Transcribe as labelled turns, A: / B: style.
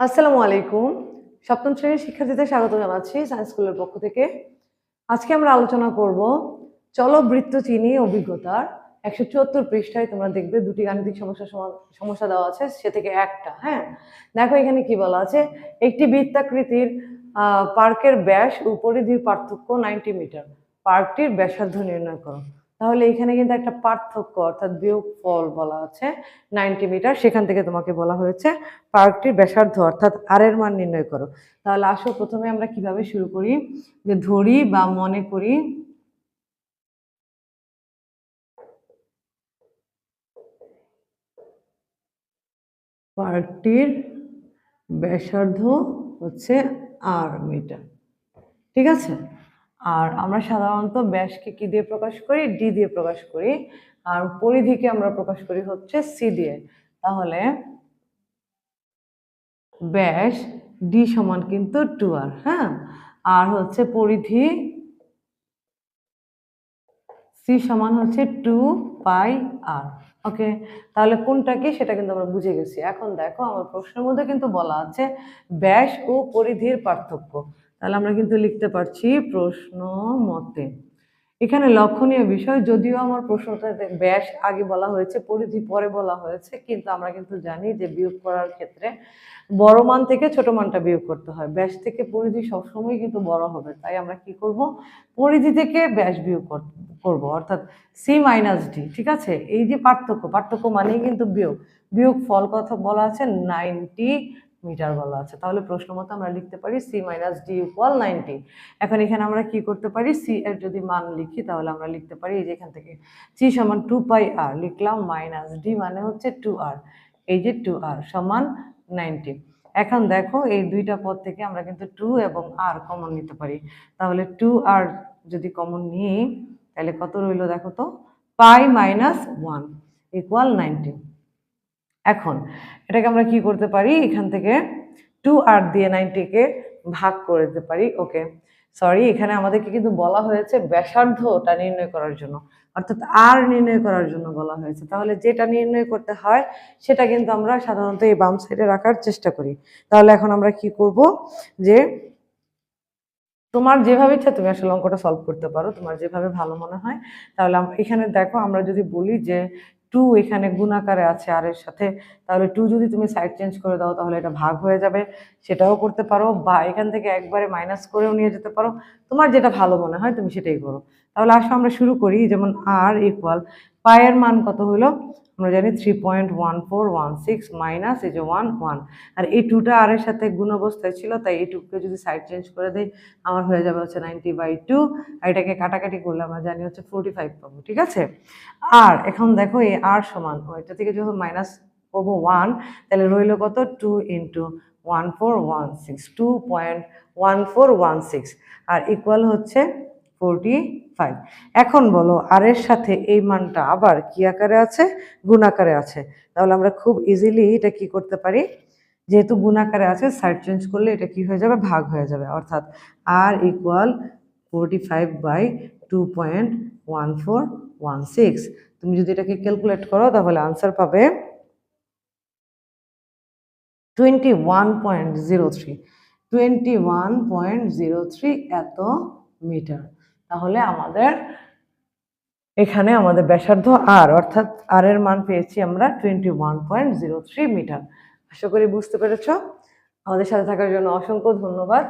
A: আসসালামু আলাইকুম। সপ্তম শ্রেণির শিক্ষার্থীদের স্বাগত জানাচ্ছি সায়েন্স স্কুলের পক্ষ থেকে। আজকে আমরা আলোচনা করব চলো বৃত্ত চিনি অভিজ্ঞতার একশো চুয়াত্তর পৃষ্ঠায় তোমরা দেখবে দুটি গাণিতিক সমস্যা সমা- সমস্যা দেওয়া আছে, সে থেকে একটা হ্যাঁ? দেখো এখানে কি বলা আছে? একটি বৃত্তাকৃতির পার্কের ব্যাস ও পরিধির পার্থক্য নাইনটি মিটার পার্কটির ব্যাসার্ধ নির্ণয় করো। তাহলে এখানে কিন্তু একটা পার্থক্য, অর্থাৎ বিয়োগ ফল বলা আছে নাইনটি মিটার। সেখান থেকে তোমাকে বলা হয়েছে পার্কটির ব্যাসার্ধ, অর্থাৎ আর এর মান নির্ণয় করো। তাহলে আসো প্রথমে আমরা কীভাবে শুরু করি? যে ধরি বা মনে করি। পার্কটির ব্যাসার্ধ হচ্ছে আর মিটার। ঠিক আছে? আর আমরা সাধারণত ব্যাসকে কি দিয়ে প্রকাশ করি? ডি দিয়ে প্রকাশ করি। আর পরিধিকে আমরা প্রকাশ করি হচ্ছে সি দিয়ে। তাহলে ব্যাস ডি সমান কিন্তু টু আর হ্যাঁ? আর হচ্ছে পরিধি সি সমান হচ্ছে টু পাই আর, ওকে? তাহলে কোনটা কি? সেটা কিন্তু আমরা বুঝে গেছি। এখন দেখো, আমার প্রশ্নের মধ্যে কিন্তু বলা আছে ব্যাস ও পরিধির পার্থক্য। তাহলে আমরা কিন্তু লিখতে পারছি প্রশ্ন মতে। এখানে লক্ষণীয় বিষয়, যদিও আমার প্রশ্নটাতে ব্যাস আগে বলা হয়েছে, পরিধি পরে বলা হয়েছে, কিন্তু আমরা কিন্তু জানি যে বিয়োগ করার ক্ষেত্রে বড় মান থেকে ছোট মানটা বিয়োগ করতে হয়। ব্যাস থেকে পরিধি সবসময় কিন্তু বড় হবে, তাই আমরা কি করব? পরিধি থেকে ব্যাস বিয়োগ কর- করব, অর্থাৎ সি মাইনাস ডি ঠিক আছে? এই যে পার্থক্য পার্থক্য মানেই কিন্তু বিয়োগ। বিয়োগ ফল কথা বলা আছে নাইনটি মিটার বলা আছে। তাহলে প্রশ্ন মতো আমরা লিখতে পারি C minus D equal ninety এখন এখানে আমরা কি করতে পারি? সি এর যদি মান লিখি, তাহলে আমরা লিখতে পারি এই যে এখান থেকে সি সমান টু পাই আর লিখলাম মাইনাস ডি মানে হচ্ছে টু আর এই যে টু আর সমান নাইনটি এখন দেখো এই দুইটা পদ থেকে আমরা কিন্তু টু এবং আর কমন নিতে পারি। তাহলে টু আর যদি কমন নিই, তাহলে কত রইল দেখো তো? Pi minus one equal ninety এখন, এটাকে আমরা কি করতে পারি? এখান থেকে টু আর দিয়ে নাইনটিকে ভাগ করে দিতে পারি ওকে সরি এখানে আমাদেরকে কিন্তু বলা হয়েছে ব্যাসার্ধটা নির্ণয় করার জন্য, অর্থাৎ আর নির্ণয় করার জন্য বলা হয়েছে। তাহলে যেটা নির্ণয় করতে হয়, সেটা কিন্তু আমরা সাধারণত এই বাম সাইডে রাখার চেষ্টা করি। তাহলে এখন আমরা কি করব? যে তোমার যেভাবে ইচ্ছা তুমি আসলে অঙ্কটা সলভ করতে পারো, তোমার যেভাবে ভালো মনে হয়। তাহলে এখানে দেখো আমরা যদি বলি যে টু এখানে গুণাকারে আছে, আর এর সাথে তাহলে টু যদি তুমি সাইড চেঞ্জ করে দাও তাহলে এটা ভাগ হয়ে যাবে। সেটাও করতে পারো বা এখান থেকে একবারে মাইনাস করেও নিয়ে যেতে পারো। তোমার যেটা ভালো মনে হয় তুমি সেটাই করো। তাহলে আসো আমরা শুরু করি, যেমন আর ইকুয়াল পায়ের মান কত হলো? আমরা জানি three point one four one six minus এই যে ওয়ান ওয়ান আর এই টুটা আর এর সাথে গুণ অবস্থায় ছিল, তাই এই টুকে যদি সাইড চেঞ্জ করে দেই, আমার হয়ে যাবে হচ্ছে নাইনটি বাই টু আর এটাকে কাটাকাটি করলে আমরা জানি হচ্ছে ফোরটি ফাইভ পাবো, ঠিক আছে? আর এখন দেখো এই আর সমান, ও এটা থেকে যখন মাইনাস করব ওয়ান তাহলে রইল কত? Two into one four one six two point one four one six R equal হচ্ছে ফোরটি ফাইভ এখন বলো আর এর সাথে এই মানটা আবার কি আকারে আছে? গুণ আকারে আছে। তাহলে আমরা খুব ইজিলি এটা কি করতে পারি? যেহেতু গুণ আকারে আছে সাইড চেঞ্জ করলে এটা কি হয়ে যাবে? ভাগ হয়ে যাবে। অর্থাৎ R equal forty five by two point one four one six তুমি যদি এটাকে ক্যালকুলেট করো, তাহলে আনসার পাবে twenty one point zero three twenty one point zero three এত মিটার তাহলে আমাদের এখানে আমাদের ব্যাসার্ধ আর অর্থাৎ আর এর মান পেয়েছি আমরা twenty one point zero three metre আশা করি বুঝতে পেরেছ। আমাদের সাথে থাকার জন্য অসংখ্য ধন্যবাদ।